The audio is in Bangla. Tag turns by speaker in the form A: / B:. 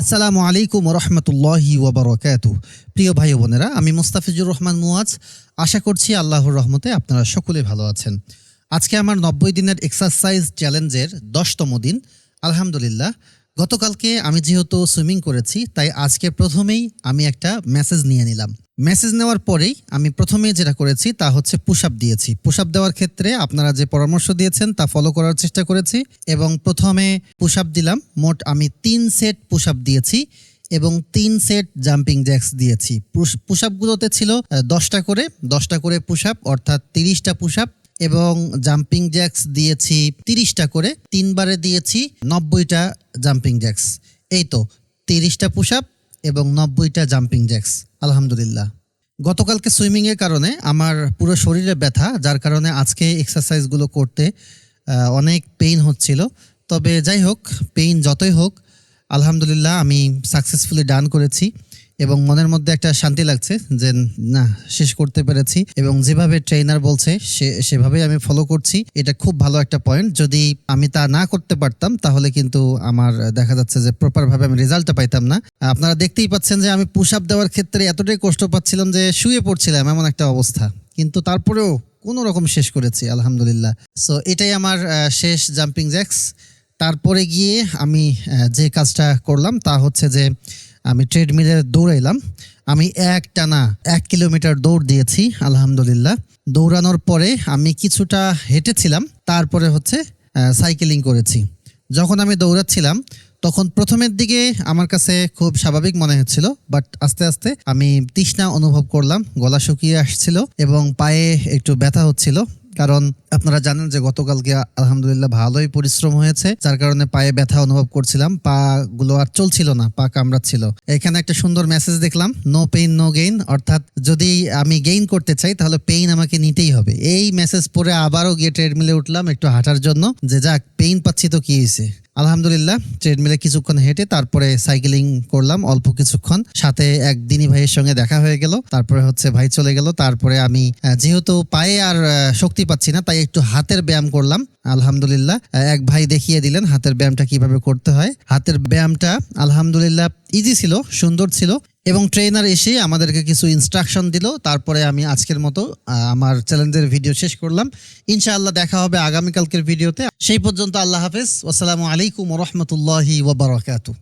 A: আসসালামু আলাইকুম রহমতুল্লাহি ওবরকাত প্রিয় ভাই বোনেরা, আমি মোস্তাফিজুর রহমান মুয়াজ। আশা করছি আল্লাহর রহমতে আপনারা সকলে ভালো আছেন। আজকে আমার নব্বই দিনের এক্সারসাইজ চ্যালেঞ্জের দশতম দিন। আলহামদুলিল্লাহ গতকালকে আমি যেহেতু সুইমিং করেছি, তাই আজকে প্রথমেই আমি একটা মেসেজ নিয়ে নিলাম। মেসেজ নেওয়ার পরেই আমি প্রথমে যেটা করেছি, তা হচ্ছে পুশ আপ দিয়েছি। পুশ আপ দেওয়ার ক্ষেত্রে আপনারা যে পরামর্শ দিয়েছেন, তা ফলো করার চেষ্টা করেছি এবং প্রথমে পুশ আপ দিলাম। মোট আমি তিন সেট পুশ আপ দিয়েছি এবং তিন সেট জাম্পিং জ্যাক্স দিয়েছি। পুশ আপগুলোতে ছিল দশটা করে দশটা করে পুশ আপ অর্থাৎ তিরিশটা পুশ আপ এবং জাম্পিং জ্যাক্স দিয়েছি তিরিশটা করে, তিনবারে দিয়েছি নব্বইটা জাম্পিং জ্যাক্স এই তো, তিরিশটা পুশ আপ এবং নব্বইটা জাম্পিং জ্যাক্স আলহামদুলিল্লাহ। গতকালকে সুইমিংয়ের কারণে আমার পুরো শরীরে ব্যথা, যার কারণে আজকে এক্সারসাইজগুলো করতে অনেক পেইন হচ্ছিল। তবে যাই হোক পেইন যতই হোক, আলহামদুলিল্লাহ আমি সাকসেসফুলি ডান করেছি। এবং মনের মধ্যে একটা শান্তি লাগছে যে, না, শেষ করতে পেরেছি। এবং যেভাবে ট্রেনার বলছে, সে, সেভাবেই আমি ফলো করছি। এটা খুব ভালো একটা পয়েন্ট যদি আমি তা না করতে পারতাম, তাহলে কিন্তু আমার দেখা যাচ্ছে যে প্রপারভাবে আমি রেজাল্টটা পাইতাম না। আপনারা দেখতেই পাচ্ছেন যে আমি পুশ আপ দেওয়ার ক্ষেত্রে এতটাই কষ্ট পাচ্ছিলাম যে শুয়ে পড়ছিলাম এমন একটা অবস্থা। কিন্তু তারপরেও কোনো রকম শেষ করেছি, আলহামদুলিল্লাহ। সো এটাই আমার শেষ জাম্পিং জ্যাক্স তারপরে গিয়ে আমি যে কাজটা করলাম তা হচ্ছে যে আমি ট্রেডমিলে দৌড়াইলাম। আমি এক টানা এক কিলোমিটার দৌড় দিয়েছি, আলহামদুলিল্লাহ। দৌড়ানোর পরে আমি কিছুটা হেঁটেছিলাম, তারপরে হচ্ছে সাইকেলিং করেছি। যখন আমি দৌড়াচ্ছিলাম, তখন প্রথমের দিকে আমার কাছে খুব স্বাভাবিক মনে হচ্ছিল বাট আস্তে আস্তে আমি তৃষ্ণা অনুভব করলাম, গলা শুকিয়ে আসছিল এবং পায়ে একটু ব্যথা হচ্ছিল। কারণ আপনারা জানেন যে গতকালকে আলহামদুলিল্লাহ ভালোই পরিশ্রম হয়েছে, যার কারণে পায়ে ব্যথা অনুভব করছিলাম পা গুলো আর চলছিল না, পা কামড়াচ্ছিল। এখানে একটা সুন্দর মেসেজ দেখলাম নো পেইন নো গেইন অর্থাৎ যদি আমি গেইন করতে চাই, তাহলে পেইন আমাকে নিতেই হবে। এই মেসেজ পরে আবারও গিয়ে ট্রেডমিলে উঠলাম একটু হাঁটার জন্য, যে যাক পেইন পাচ্ছি তো কি হয়েছে আলহামদুলিল্লাহ ট্রেডমিলে কিছুক্ষণ হেঁটে তারপরে সাইকেলিং করলাম অল্প কিছুক্ষণ। সাথে এক দিনী ভাইয়ের সঙ্গে দেখা হয়ে গেল, তারপরে হচ্ছে ভাই চলে গেল। তারপরে আমি যেহেতু পায়ে আর শক্তি পাচ্ছি না, তাই একটু হাতের ব্যায়াম করলাম। আলহামদুলিল্লাহ এক ভাই দেখিয়ে দিলেন হাতের ব্যায়ামটা কীভাবে করতে হয়। হাতের ব্যায়ামটা আলহামদুলিল্লাহ ইজি ছিল, সুন্দর ছিল। এবং ট্রেনার এসে আমাদেরকে কিছু ইনস্ট্রাকশন দিল। তারপরে আমি আজকের মতো আমার চ্যালেঞ্জের ভিডিও শেষ করলাম। ইনশাআল্লাহ দেখা হবে আগামীকালকের ভিডিওতে সেই পর্যন্ত আল্লাহ হাফেজ। আসসালামু আলাইকুম রহমতুল্লাহি ওবরাকাতু